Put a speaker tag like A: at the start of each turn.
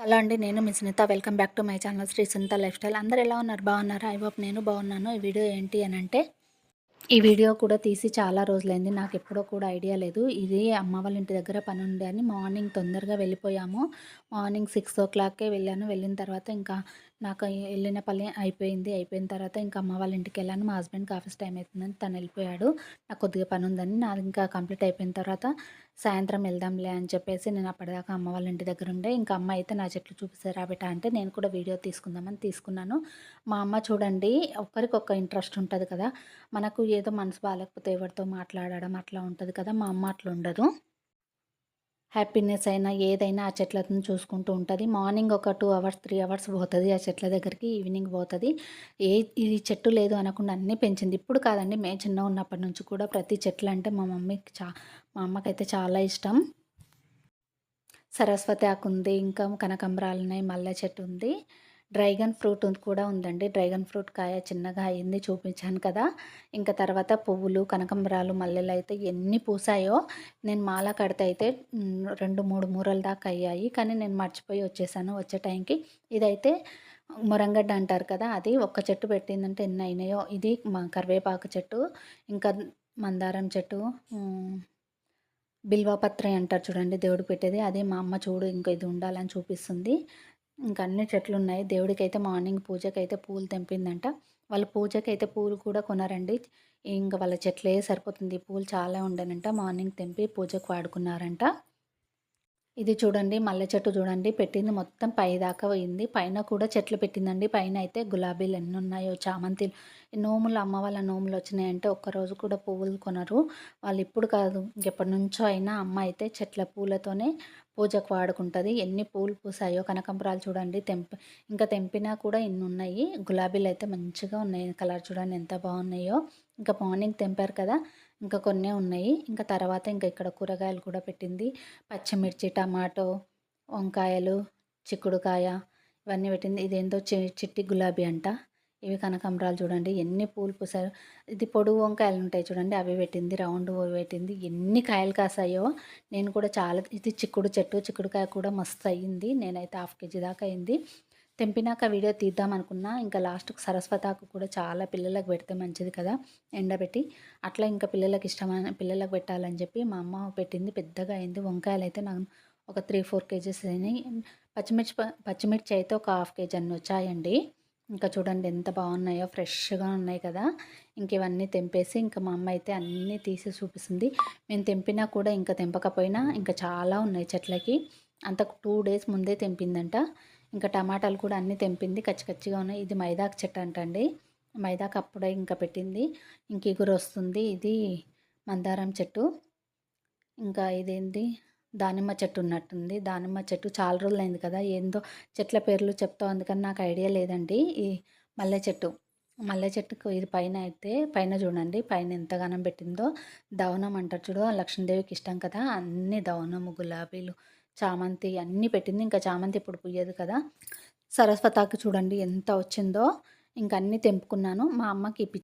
A: Hello అండి నేను మీ Sunitha. Welcome back to my channel Shri Sunitha lifestyle. అందరు ఎలా ఉన్నారు? బాగున్నారా? ఐ హోప్ నేను బాగున్నాను. ఈ వీడియో ఏంటి అని అంటే ఈ వీడియో కూడా తీసి చాలా రోజులైంది. నాకు ఎప్పుడో కూడా ఐడియా లేదు. ఇది అమ్మ వాళ్ళ ఇంటి దగ్గర పని ఉండే అని మార్నింగ్ తొందరగా వెళ్ళిపోయాము. మార్నింగ్ సిక్స్ ఓ క్లాక్కే వెళ్ళాను. వెళ్ళిన తర్వాత ఇంకా నాకు వెళ్ళిన పని అయిపోయింది. అయిపోయిన తర్వాత ఇంకా అమ్మ వాళ్ళ ఇంటికి వెళ్ళాను. మా హస్బెండ్కి ఆఫీస్ టైం అవుతుందని తను వెళ్ళిపోయాడు. నాకు కొద్దిగా పని ఉందని నాది ఇంకా కంప్లీట్ అయిపోయిన తర్వాత సాయంత్రం వెళ్దాంలే అని చెప్పేసి నేను అప్పటిదాకా అమ్మ వాళ్ళ ఇంటి దగ్గర ఉండే. ఇంకా అమ్మ అయితే నా చెట్లు చూపిస్తారా బిట అంటే నేను కూడా వీడియో తీసుకుందామని తీసుకున్నాను. మా అమ్మ చూడండి ఒక్కరికొక్క ఇంట్రెస్ట్ ఉంటుంది కదా. మనకు ఏదో మనసు బాగాలేకపోతే ఎవరితో మాట్లాడడం అట్లా ఉంటుంది కదా. మా అమ్మ అట్లా ఉండదు. హ్యాపీనెస్ అయినా ఏదైనా ఆ చెట్లను చూసుకుంటూ ఉంటుంది. మార్నింగ్ ఒక టూ అవర్స్ త్రీ అవర్స్ పోతుంది ఆ చెట్ల దగ్గరికి ఈవినింగ్ పోతుంది. ఏ ఇది చెట్టు లేదు అనకుండా అన్నీ పెంచింది. ఇప్పుడు కాదండి మేము చిన్న ఉన్నప్పటి నుంచి కూడా ప్రతి చెట్లు అంటే మా మమ్మీకి చా మా అమ్మకైతే చాలా ఇష్టం. సరస్వతి ఆకు ఉంది ఇంకా కనకంబరాలు ఉన్నాయి మల్లె చెట్టు ఉంది. డ్రైగన్ ఫ్రూట్ కూడా ఉందండి. డ్రైగన్ ఫ్రూట్ కాయ చిన్నగా అయింది చూపించాను కదా. ఇంకా తర్వాత పువ్వులు కనకంబరాలు మల్లెలు అయితే ఎన్ని పూసాయో నేను మాల కడితే అయితే రెండు మూడు మూరల దాకా అయ్యాయి. కానీ నేను మర్చిపోయి వచ్చేసాను వచ్చే టైంకి. ఇదైతే మురంగడ్డ అంటారు కదా అది ఒక్క చెట్టు పెట్టిందంటే ఎన్ని అయినాయో. ఇది మా కరివేపాకు చెట్టు ఇంకా మందారం చెట్టు బిల్వపత్రి అంటారు చూడండి దేవుడు పెట్టేది. అదే మా అమ్మ చూడు ఇంకా ఇది ఉండాలని చూపిస్తుంది. ఇంకా అన్ని చెట్లు ఉన్నాయి దేవుడికి అయితే మార్నింగ్ పూజకి అయితే పూలు తెంపిందంట. వాళ్ళ పూజకి అయితే పూలు కూడా కొనారండి ఇంకా వాళ్ళ చెట్లే సరిపోతుంది. పూలు చాలా ఉండనంట. మార్నింగ్ తెంపి పూజకు వాడుకున్నారంట. ఇది చూడండి మల్లె చెట్టు చూడండి పెట్టింది మొత్తం పై దాకా పోయింది. పైన కూడా చెట్లు పెట్టిందండి. పైన అయితే గులాబీలు ఎన్ని ఉన్నాయో చామంతిలు. నోములు అమ్మ వాళ్ళ నోములు వచ్చినాయంటే ఒక్కరోజు కూడా పువ్వులు కొనరు. వాళ్ళు ఇప్పుడు కాదు ఎప్పటి నుంచో అయినా అమ్మ అయితే చెట్ల పూలతోనే పూజకు వాడుకుంటుంది. ఎన్ని పూలు పూసాయో కనకంబరాలు చూడండి తెంప ఇంకా తెంపినా కూడా ఎన్ని ఉన్నాయి. గులాబీలు అయితే మంచిగా ఉన్నాయి. కలర్ చూడండి ఎంత బాగున్నాయో. ఇంకా మార్నింగ్ తెంపారు కదా ఇంకా కొన్ని ఉన్నాయి. ఇంకా తర్వాత ఇంకా ఇక్కడ కూరగాయలు కూడా పెట్టింది. పచ్చిమిర్చి టమాటో వంకాయలు చిక్కుడుకాయ ఇవన్నీ పెట్టింది. ఇదేందో చి చిట్టి గులాబీ అంట. ఇవి కనకాంబరాలు చూడండి. ఎన్ని పూలు పూసారు. ఇది పొడుగు వంకాయలు ఉంటాయి చూడండి. అవి పెట్టింది. రౌండ్ పెట్టింది. ఎన్ని కాయలు కాసాయో. నేను కూడా చాలా ఇది చిక్కుడు చెట్టు. చిక్కుడుకాయ కూడా మస్తు అయ్యింది నేనైతే హాఫ్ కేజీ దాకా అయింది. తెంపినాక వీడియో తీద్దాం అనుకున్నా ఇంకా లాస్ట్కు సరస్వతాకు కూడా చాలా పిల్లలకు పెడితే మంచిది కదా ఎండబెట్టి. అట్లా ఇంకా పిల్లలకు ఇష్టమైన పిల్లలకు పెట్టాలని చెప్పి మా అమ్మ పెట్టింది పెద్దగా అయింది. వంకాయలు అయితే నాకు ఒక త్రీ ఫోర్ కేజీస్ అయినాయి. పచ్చిమిర్చి పచ్చిమిర్చి అయితే ఒక హాఫ్ కేజీ అన్ని వచ్చాయండి. ఇంకా చూడండి ఎంత బాగున్నాయో ఫ్రెష్గా ఉన్నాయి కదా. ఇంక ఇవన్నీ తెంపేసి ఇంకా మా అమ్మ అయితే అన్నీ తీసి చూపిస్తుంది. మేము తెంపినా కూడా ఇంకా తెంపకపోయినా ఇంకా చాలా ఉన్నాయి చెట్లకి. అంత టూ డేస్ ముందే తెంపిందంట. ఇంకా టమాటాలు కూడా అన్నీ తెంపింది. కచ్చికచ్చిగా ఉన్నాయి. ఇది మైదాకు చెట్టు అంటండి. మైదాకు అప్పుడే ఇంకా పెట్టింది. ఇంక ఇగురు వస్తుంది. ఇది మందారం చెట్టు. ఇంకా ఇదేంటి దానిమ్మ చెట్టు ఉన్నట్టుంది. దానిమ్మ చెట్టు చాలా రోజులైంది కదా. ఏందో చెట్ల పేర్లు చెప్తావు. అందుకని నాకు ఐడియా లేదండి. ఈ మల్లె చెట్టు. మల్లె చెట్టుకు ఇది పైన అయితే పైన చూడండి. పైన ఎంతగానం పెట్టిందో. దవనం అంటారు చూడు. లక్ష్మీదేవికి ఇష్టం కదా. అన్ని దవనము గులాబీలు చామంతి అన్నీ పెట్టింది. ఇంకా చామంతి ఇప్పుడు పుయ్యదు కదా. సరస్వతాకి చూడండి ఎంత వచ్చిందో. ఇంక అన్నీ తెంపుకున్నాను. మా అమ్మకి